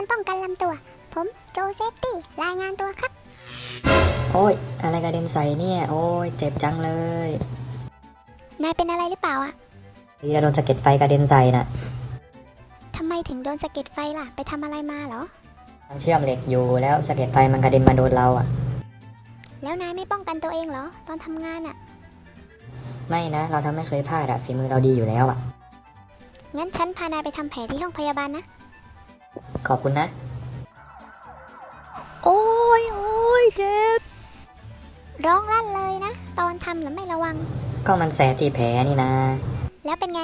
รณ์ป้องกันลำตัว ผมโจเซฟตี้ รายงานตัวครับ โอ้ย อะไรกระเด็นใส่เนี่ย โอ้ย เจ็บจังเลย นายเป็นอะไรหรือเปล่าอะดีนะโดนสะเก็ดไฟกระเด็นใส่น่ะทำไมถึงโดนสะเก็ดไฟล่ะ ไปทำอะไรมาเหรอ มันเชื่อมเหล็กอยู่แล้วสะเก็ดไฟมันกระเด็นมาโดนเราอะ แล้วนายไม่ป้องกันตัวเองเหรอ ตอนทำงานอะ ไม่นะ เราทำไม่เคยพลาดอะฝีมือเราดีอยู่แล้วอะงั้นฉันพานายไปทำแผลที่ห้องพยาบาลนะ ขอบคุณนะ โอ้ยโอ้ยเจ็บ ร้องลั่นเลยนะ ตอนทำแล้วไม่ระวัง ก็มันแสบที่แผลนี่นะ แล้วเป็นไง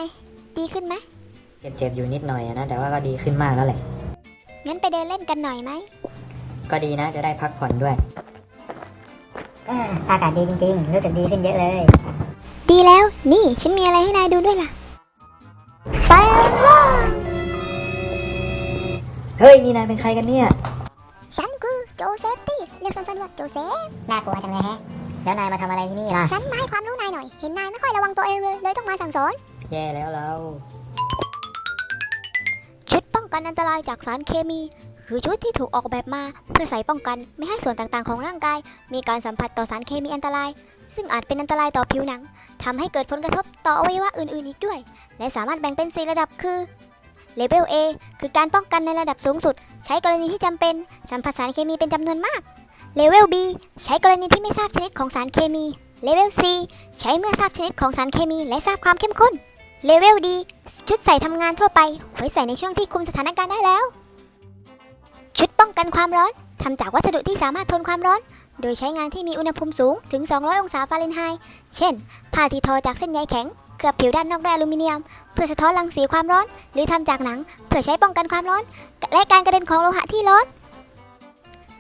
ดีขึ้นไหมเจ็บๆอยู่นิดหน่อยอะนะ แต่ว่าก็ดีขึ้นมากแล้วแหละ งั้นไปเดินเล่นกันหน่อยไหม ก็ดีนะจะได้พักผ่อนด้วยอากาศดีจริงๆ รู้สึกดีขึ้นเยอะเลย ดีแล้ว นี่ ฉันมีอะไรให้นายดูด้วยล่ะแปลงร่าง เฮ้ย นี่นายเป็นใครกันเนี่ย ฉันคือโจเซฟตี้เรียกสั้นๆว่าโจเซฟ น่ากลัวจังเลยแฮะ แล้วนายมาทำอะไรที่นี่ล่ะ ฉันมาให้ความรู้นายหน่อย เห็นนายไม่ค่อยระวังตัวเองเลย เลยต้องมาสั่งสอน แย่แล้วเราชุดป้องกันอันตรายจากสารเคมี คือชุดที่ถูกออกแบบมาเพื่อใส่ป้องกันไม่ให้ส่วนต่างๆของร่างกาย มีการสัมผัสต่อสารเคมีอันตราย ซึ่งอาจเป็นอันตรายต่อผิวหนังทำให้เกิดผลกระทบต่ออวัยวะอื่นๆอีกด้วย และสามารถแบ่งเป็น 4 ระดับคือ เลเวล A คือการป้องกันในระดับสูงสุด ใช้กรณีที่จำเป็นสัมผัสสารเคมีเป็นจำนวนมาก เลเวล B ใช้กรณีที่ไม่ทราบชนิดของสารเคมี เลเวล C ใช้เมื่อทราบชนิดของสารเคมี และทราบความเข้มข้น เลเวล D ชุดใส่ทำงานทั่วไป ไว้ใส่ในช่วงที่คุมสถานการณ์ได้แล้ว ชุดป้องกันความร้อนทำจากวัสดุที่สามารถทนความร้อน โดยใช้งานที่มีอุณหภูมิสูงถึง 200 องศาฟาเรนไฮต์ เช่น ผ้าที่ทอจากเส้นใยแข็ง เคลือบผิวด้านนอกด้วยอลูมิเนียม เพื่อสะท้อนรังสีความร้อน หรือทำจากหนัง เพื่อใช้ป้องกันความร้อน และการกระเด็นของโลหะที่ร้อน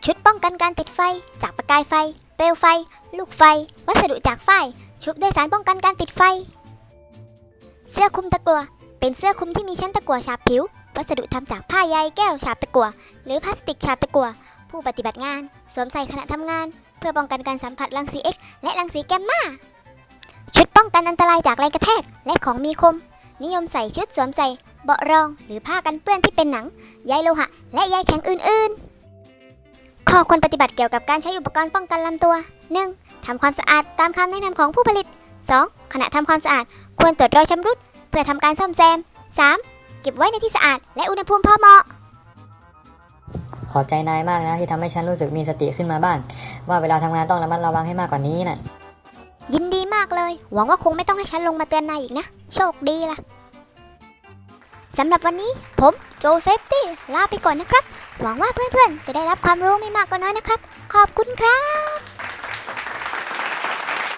ชุดป้องกันการติดไฟ จากประกายไฟ เปลวไฟ ลูกไฟ วัสดุจากฝ้ายชุบด้วยสารป้องกันการติดไฟ เสื้อคลุมตะกัวเป็นเสื้อคลุมที่มีชั้นตะกัวฉาบผิว วัสดุทำจากผ้าใยแก้วฉาบตะกัวหรือพลาสติกฉาบตะกัวผู้ปฏิบัติงาน สวมใส่ขณะทำงาน เพื่อป้องกันการสัมผัสรังสี X และรังสีแกมมา ชุดป้องกันอันตรายจากแรงกระแทกและของมีคม นิยมใส่ชุดสวมใส่เบาะรอง หรือผ้ากันเปื้อนที่เป็นหนังใยโลหะ และใยแข็งอื่นๆ ข้อควรปฏิบัติเกี่ยวกับการใช้อุปกรณ์ป้องกันลำตัว 1. ทำความสะอาดตามคำแนะนำของผู้ผลิต 2. ขณะทำความสะอาด ควรตรวจรอยชำรุด เพื่อทำการซ่อมแซม 3. เก็บไว้ในที่สะอาด และอุณหภูมิพอเหมาะขอบใจนายมากนะที่ทำให้ฉันรู้สึกมีสติขึ้นมาบ้างว่าเวลาทำงานต้องระมัดระวังให้มากกว่านี้น่ะ ยินดีมากเลย หวังว่าคงไม่ต้องให้ฉันลงมาเตือนนายอีกนะ โชคดีล่ะสำหรับวันนี้ผมโจเซฟตี้ลาไปก่อนนะครับ หวังว่าเพื่อนๆ จะได้รับความรู้ไม่มากก็น้อยนะครับ ขอบคุณครับ